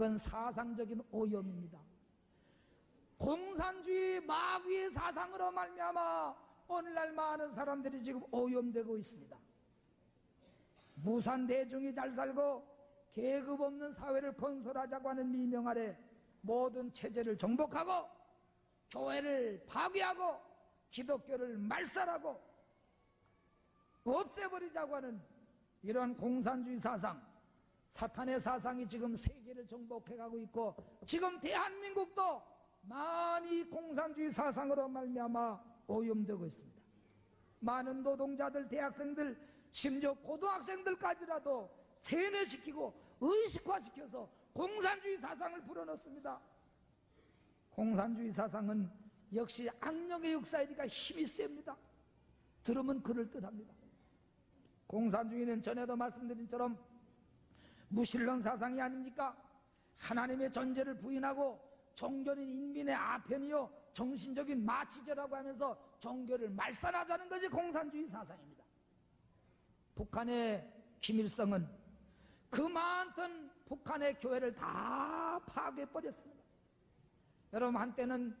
그건 사상적인 오염입니다. 공산주의 마귀의 사상으로 말미암아 오늘날 많은 사람들이 지금 오염되고 있습니다. 무산 대중이 잘 살고 계급 없는 사회를 건설하자고 하는 미명 아래 모든 체제를 정복하고 교회를 파괴하고 기독교를 말살하고 없애버리자고 하는 이런 공산주의 사상, 사탄의 사상이 지금 세계를 정복해가고 있고 지금 대한민국도 많이 공산주의 사상으로 말미암아 오염되고 있습니다. 많은 노동자들, 대학생들, 심지어 고등학생들까지라도 세뇌시키고 의식화시켜서 공산주의 사상을 불어넣습니다. 공산주의 사상은 역시 악령의 역사이니까 힘이 셉니다. 들으면 그럴듯합니다. 공산주의는 전에도 말씀드린 처럼 무신론 사상이 아닙니까? 하나님의 존재를 부인하고 종교는 인민의 아편이요 정신적인 마취제라고 하면서 종교를 말살하자는 것이 공산주의 사상입니다. 북한의 김일성은 그 많던 북한의 교회를 다 파괴해버렸습니다. 여러분 한때는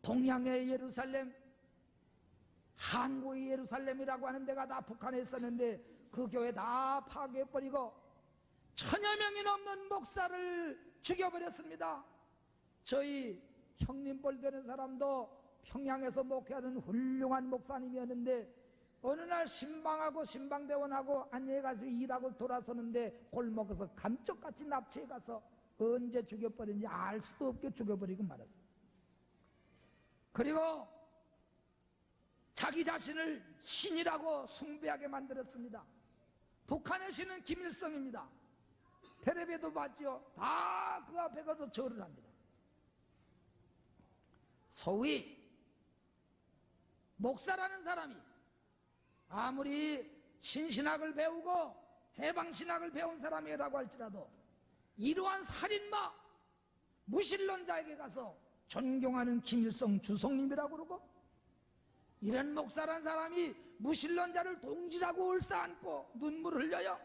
동양의 예루살렘, 한국의 예루살렘이라고 하는 데가 다 북한에 있었는데 그 교회 다 파괴해버리고 천여 명이 넘는 목사를 죽여버렸습니다. 저희 형님뻘 되는 사람도 평양에서 목회하는 훌륭한 목사님이었는데 어느 날 신방하고 신방대원하고 안녕히 가서 일하고 돌아서는데 골목에서 감쪽같이 납치해 가서 언제 죽여버린지 알 수도 없게 죽여버리고 말았어요. 그리고 자기 자신을 신이라고 숭배하게 만들었습니다. 북한의 신은 김일성입니다. 텔레비도 봤지요. 다 그 앞에 가서 절을 합니다. 소위 목사라는 사람이 아무리 신신학을 배우고 해방신학을 배운 사람이라고 할지라도 이러한 살인마 무신론자에게 가서 존경하는 김일성 주성님이라고 그러고 이런 목사란 사람이 무신론자를 동지라고 얼싸안고 눈물을 흘려요.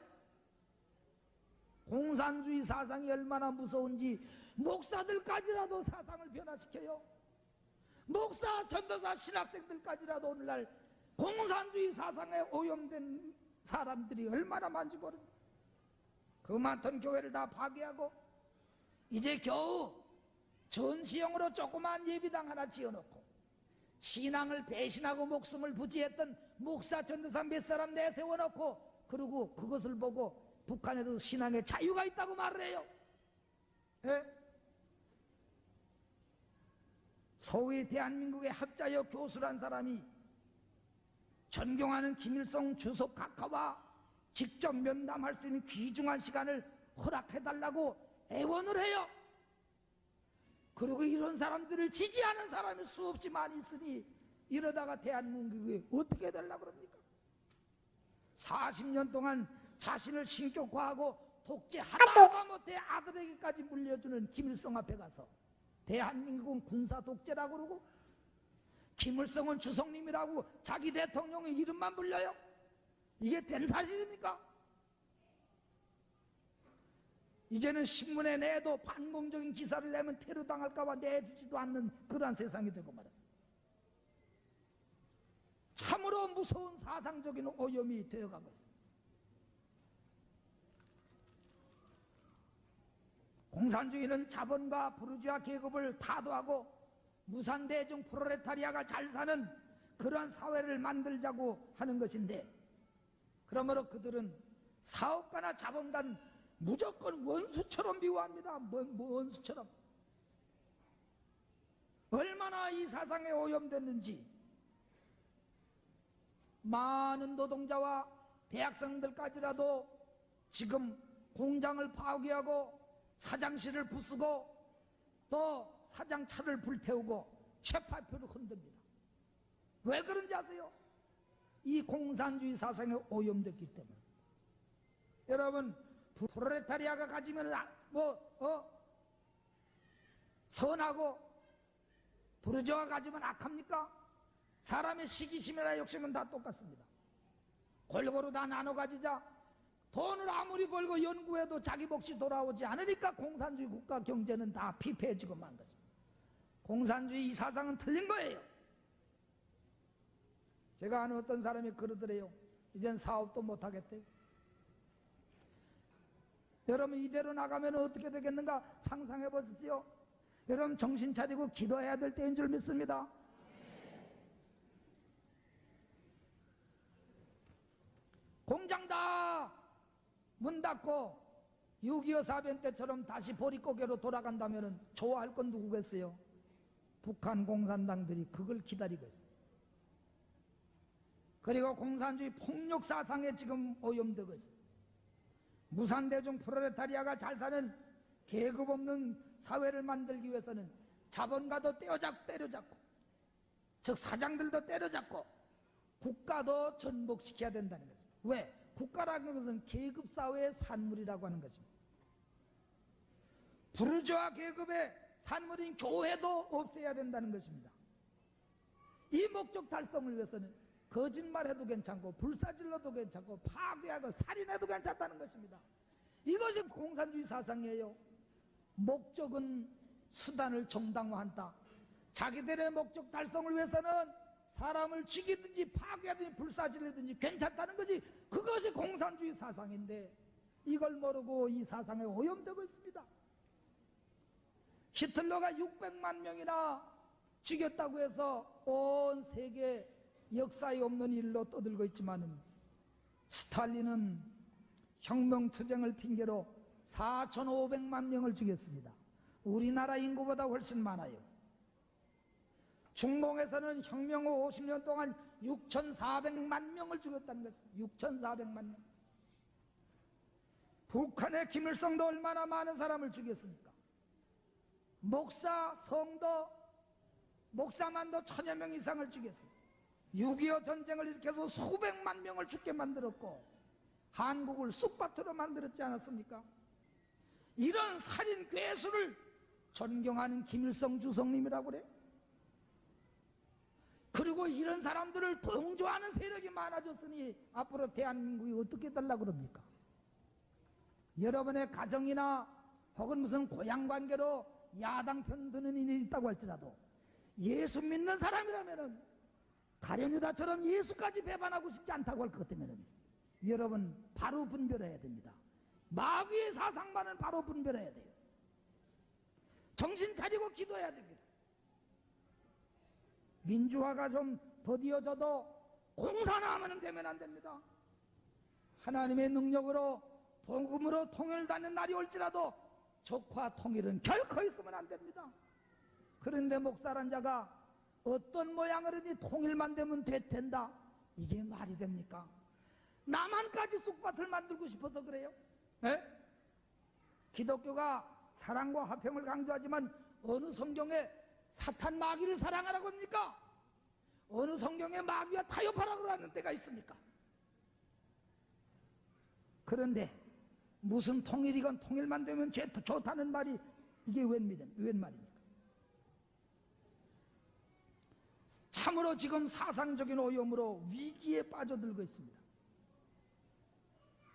공산주의 사상이 얼마나 무서운지 목사들까지라도 사상을 변화시켜요. 목사, 전도사, 신학생들까지라도 오늘날 공산주의 사상에 오염된 사람들이 얼마나 많은지 모릅니다. 그 많던 교회를 다 파괴하고 이제 겨우 전시형으로 조그만 예비당 하나 지어놓고 신앙을 배신하고 목숨을 부지했던 목사 전도사 몇 사람 내세워놓고 그리고 그것을 보고 북한에도 신앙의 자유가 있다고 말을 해요. 예? 소위 대한민국의 학자여 교수란 사람이 존경하는 김일성 주석 각하와 직접 면담할 수 있는 귀중한 시간을 허락해달라고 애원을 해요. 그리고 이런 사람들을 지지하는 사람이 수없이 많이 있으니 이러다가 대한민국이 어떻게 되려고 그럽니까? 40년 동안 자신을 신격화하고 독재하다 하다 못해 아들에게까지 물려주는 김일성 앞에 가서 대한민국은 군사 독재라고 그러고 김일성은 주성님이라고 자기 대통령의 이름만 불려요? 이게 된 사실입니까? 이제는 신문에 내도 반공적인 기사를 내면 테러 당할까봐 내주지도 않는 그러한 세상이 되고 말았습니다. 참으로 무서운 사상적인 오염이 되어가고 있습니 공산주의는 자본과 부르주아 계급을 타도하고 무산대중 프로레타리아가 잘 사는 그러한 사회를 만들자고 하는 것인데 그러므로 그들은 사업가나 자본가는 무조건 원수처럼 미워합니다. 원수처럼. 얼마나 이 사상에 오염됐는지 많은 노동자와 대학생들까지라도 지금 공장을 파괴하고 사장실을 부수고 또 사장차를 불태우고 셰파표를 흔듭니다. 왜 그런지 아세요? 이 공산주의 사상에 오염됐기 때문에. 여러분, 프로레타리아가 가지면 아, 뭐, 어? 선하고 부르주아가 가지면 악합니까? 사람의 시기심이나 욕심은 다 똑같습니다. 골고루 다 나눠 가지자 돈을 아무리 벌고 연구해도 자기 몫이 돌아오지 않으니까 공산주의 국가 경제는 다 피폐해지고 만 것입니다. 공산주의 이 사상은 틀린 거예요. 제가 아는 어떤 사람이 그러더래요. 이젠 사업도 못 하겠대요. 여러분 이대로 나가면 어떻게 되겠는가 상상해 보십시오. 여러분 정신 차리고 기도해야 될 때인 줄 믿습니다. 공장 다 문 닫고 6.25 사변 때처럼 다시 보릿고개로 돌아간다면 좋아할 건 누구겠어요? 북한 공산당들이 그걸 기다리고 있어요. 그리고 공산주의 폭력 사상에 지금 오염되고 있어요. 무산대중 프로레타리아가 잘 사는 계급 없는 사회를 만들기 위해서는 자본가도 때려잡, 때려잡고 즉 사장들도 때려잡고 국가도 전복시켜야 된다는 것입니다. 왜? 국가라는 것은 계급사회의 산물이라고 하는 것입니다. 부르주아 계급의 산물인 교회도 없애야 된다는 것입니다. 이 목적 달성을 위해서는 거짓말해도 괜찮고 불사질러도 괜찮고 파괴하고 살인해도 괜찮다는 것입니다. 이것이 공산주의 사상이에요. 목적은 수단을 정당화한다. 자기들의 목적 달성을 위해서는 사람을 죽이든지 파괴하든지 불사질하든지 괜찮다는 거지. 그것이 공산주의 사상인데 이걸 모르고 이 사상에 오염되고 있습니다. 히틀러가 600만 명이나 죽였다고 해서 온 세계 역사에 없는 일로 떠들고 있지만은 스탈린은 혁명투쟁을 핑계로 4,500만 명을 죽였습니다. 우리나라 인구보다 훨씬 많아요. 중공에서는 혁명 후 50년 동안 6,400만 명을 죽였다는 것입니다. 6,400만 명. 북한의 김일성도 얼마나 많은 사람을 죽였습니까? 목사, 성도, 목사만도 천여 명 이상을 죽였습니다. 6.25 전쟁을 일으켜서 수백만 명을 죽게 만들었고 한국을 쑥밭으로 만들었지 않았습니까? 이런 살인 괴수를 존경하는 김일성 주성님이라고 그래. 그리고 이런 사람들을 동조하는 세력이 많아졌으니 앞으로 대한민국이 어떻게 되려고 그럽니까? 여러분의 가정이나 혹은 무슨 고향 관계로 야당 편 드는 일이 있다고 할지라도 예수 믿는 사람이라면은 가련유다처럼 예수까지 배반하고 싶지 않다고 할 것 같으면 여러분 바로 분별해야 됩니다. 마귀의 사상만은 바로 분별해야 돼요. 정신 차리고 기도해야 됩니다. 민주화가 좀 더디어져도 공산화하면 되면 안 됩니다. 하나님의 능력으로 복음으로 통일되는 날이 올지라도 적화 통일은 결코 있으면 안 됩니다. 그런데 목사란 자가 어떤 모양으로든 통일만 되면 됐된다. 이게 말이 됩니까? 나만까지 쑥밭을 만들고 싶어서 그래요? 예? 기독교가 사랑과 화평을 강조하지만 어느 성경에 사탄 마귀를 사랑하라고 합니까? 어느 성경에 마귀와 타협하라고 하는 때가 있습니까? 그런데 무슨 통일이건 통일만 되면 죄, 좋다는 말이 이게 웬, 웬 말입니까? 참으로 지금 사상적인 오염으로 위기에 빠져들고 있습니다.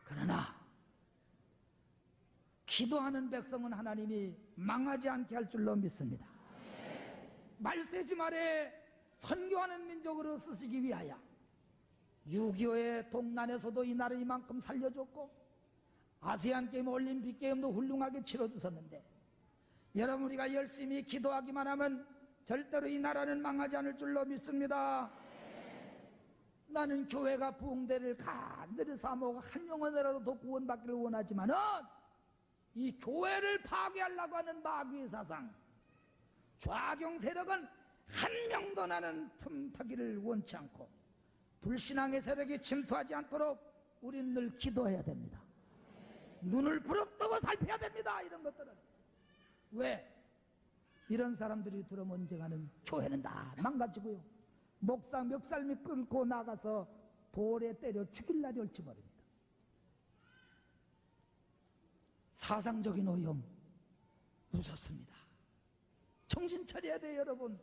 그러나 기도하는 백성은 하나님이 망하지 않게 할 줄로 믿습니다. 말세 지 말에 선교하는 민족으로 쓰시기 위하여 6.25의 동난에서도 이 나라를 이만큼 살려줬고 아세안 게임 올림픽 게임도 훌륭하게 치러주셨는데 여러분 우리가 열심히 기도하기만 하면 절대로 이 나라는 망하지 않을 줄로 믿습니다. 나는 교회가 부흥대를 간절히 사모하고 한 영혼이라도 구원받기를 원하지만은 이 교회를 파괴하려고 하는 마귀의 사상 좌경 세력은 한 명도 나는 틈타기를 원치 않고 불신앙의 세력이 침투하지 않도록 우리는 늘 기도해야 됩니다. 눈을 부릅뜨고 살펴야 됩니다. 이런 것들은 왜? 이런 사람들이 들어오면 언젠가는 교회는 다 망가지고요. 목사 멱살미 끌고 나가서 돌에 때려 죽일 날이 올지 모릅니다. 사상적인 오염 무섭습니다. 정신 차려야 돼요, 여러분.